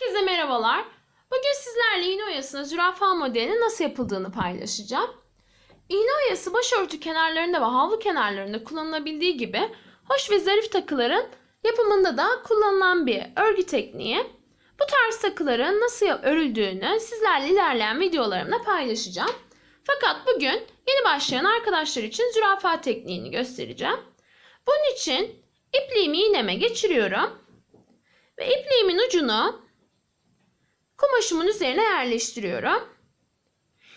Herkese merhabalar. Bugün sizlerle iğne oyasına zürafa modelinin nasıl yapıldığını paylaşacağım. İğne oyası başörtü kenarlarında ve havlu kenarlarında kullanılabildiği gibi hoş ve zarif takıların yapımında da kullanılan bir örgü tekniği. Bu tarz takıların nasıl örüldüğünü sizlerle ilerleyen videolarımda paylaşacağım. Fakat bugün yeni başlayan arkadaşlar için zürafa tekniğini göstereceğim. Bunun için ipliğimi iğneme geçiriyorum ve ipliğimin ucunu kumaşımın üzerine yerleştiriyorum.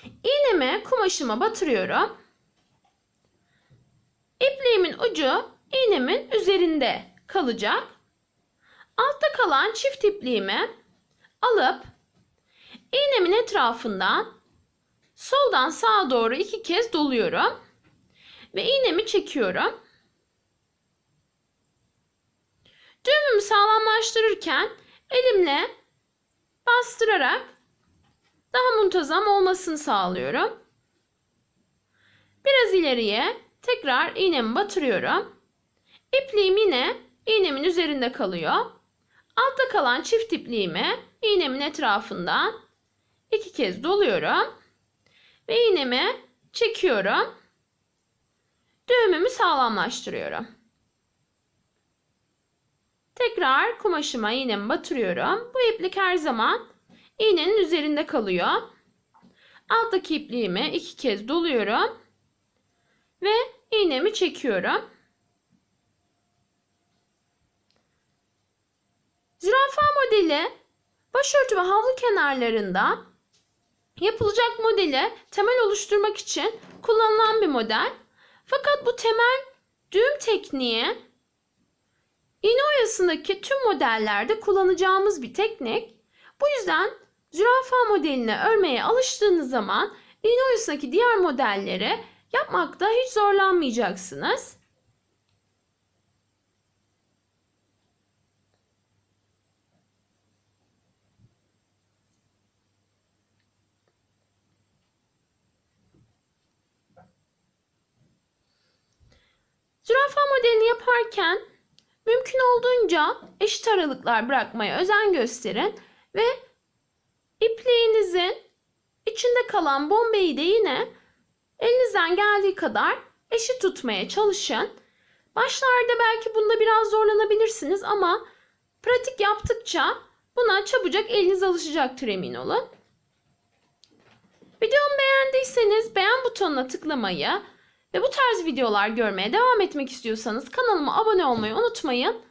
İğnemi kumaşıma batırıyorum. İpliğimin ucu iğnemin üzerinde kalacak. Altta kalan çift ipliğimi alıp iğnemin etrafından soldan sağa doğru iki kez doluyorum. Ve iğnemi çekiyorum. Düğümümü sağlamlaştırırken elimle bastırarak daha muntazam olmasını sağlıyorum. Biraz ileriye tekrar iğnemi batırıyorum. İpliğim yine iğnemin üzerinde kalıyor. Altta kalan çift ipliğimi iğnemin etrafından iki kez doluyorum. Ve iğnemi çekiyorum. Düğümümü sağlamlaştırıyorum. Tekrar kumaşıma iğnemi batırıyorum. Bu iplik her zaman iğnenin üzerinde kalıyor. Alttaki ipliğimi iki kez doluyorum. Ve iğnemi çekiyorum. Zürafa modeli başörtü ve havlu kenarlarında yapılacak modeli temel oluşturmak için kullanılan bir model. Fakat bu temel düğüm tekniği İğne oyasındaki tüm modellerde kullanacağımız bir teknik. Bu yüzden zürafa modeline örmeye alıştığınız zaman iğne oyasındaki diğer modelleri yapmakta hiç zorlanmayacaksınız. Zürafa modelini yaparken olduğunca eşit aralıklar bırakmaya özen gösterin ve ipliğinizin içinde kalan bombeyi de yine elinizden geldiği kadar eşit tutmaya çalışın. Başlarda belki bunda biraz zorlanabilirsiniz ama pratik yaptıkça buna çabucak eliniz alışacaktır emin olun. Videomu beğendiyseniz beğen butonuna tıklamayı ve bu tarz videolar görmeye devam etmek istiyorsanız kanalıma abone olmayı unutmayın.